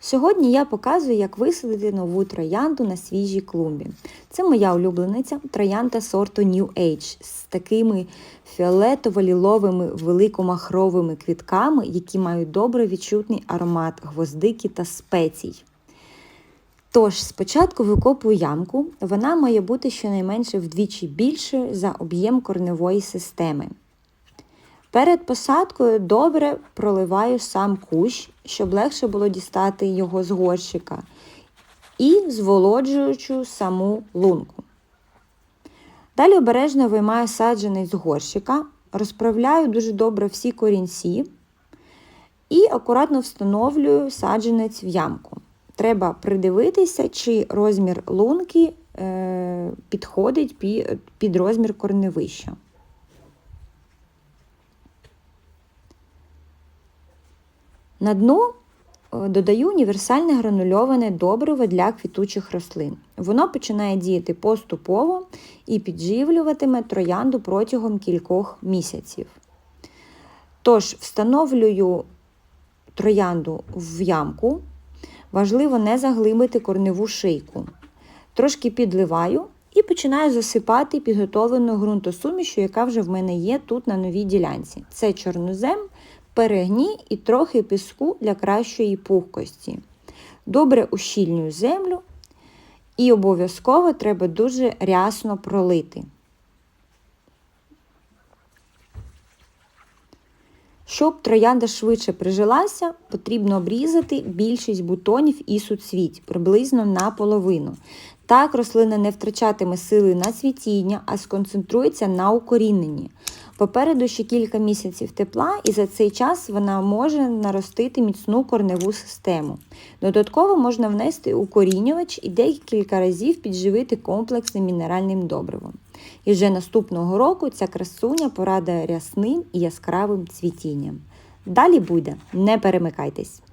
Сьогодні я показую, як висадити нову троянду на свіжій клумбі. Це моя улюблениця троянда сорту New Age з такими фіолетово-ліловими великомахровими квітками, які мають добре відчутний аромат гвоздики та спецій. Тож, спочатку викопую ямку, вона має бути щонайменше вдвічі більшою за об'єм корневої системи. Перед посадкою добре проливаю сам кущ, щоб легше було дістати його з горщика, і зволоджуючу саму лунку. Далі обережно виймаю саджанець з горщика, розправляю дуже добре всі корінці і акуратно встановлюю саджанець в ямку. Треба придивитися, чи розмір лунки е, підходить під, розмір корневища. На дно е, додаю універсальне гранульоване добриво для квітучих рослин. Воно починає діяти поступово і підживлюватиме троянду протягом кількох місяців. Тож, встановлюю троянду в ямку. Важливо не заглибити корневу шийку. Трошки підливаю і починаю засипати підготовлену ґрунтосумішу, яка вже в мене є тут на новій ділянці. Це чорнозем, перегній і трохи піску для кращої пухкості. Добре ущільнюю землю і обов'язково треба дуже рясно пролити. Щоб троянда швидше прижилася, потрібно обрізати більшість бутонів і суцвіть приблизно наполовину. Так рослина не втрачатиме сили на цвітіння, а сконцентрується на укоріненні. Попереду ще кілька місяців тепла, і за цей час вона може наростити міцну корневу систему. Додатково можна внести укорінювач і декілька разів підживити комплексним мінеральним добривом. І вже наступного року ця красуня порадує рясним і яскравим цвітінням. Далі буде, не перемикайтесь!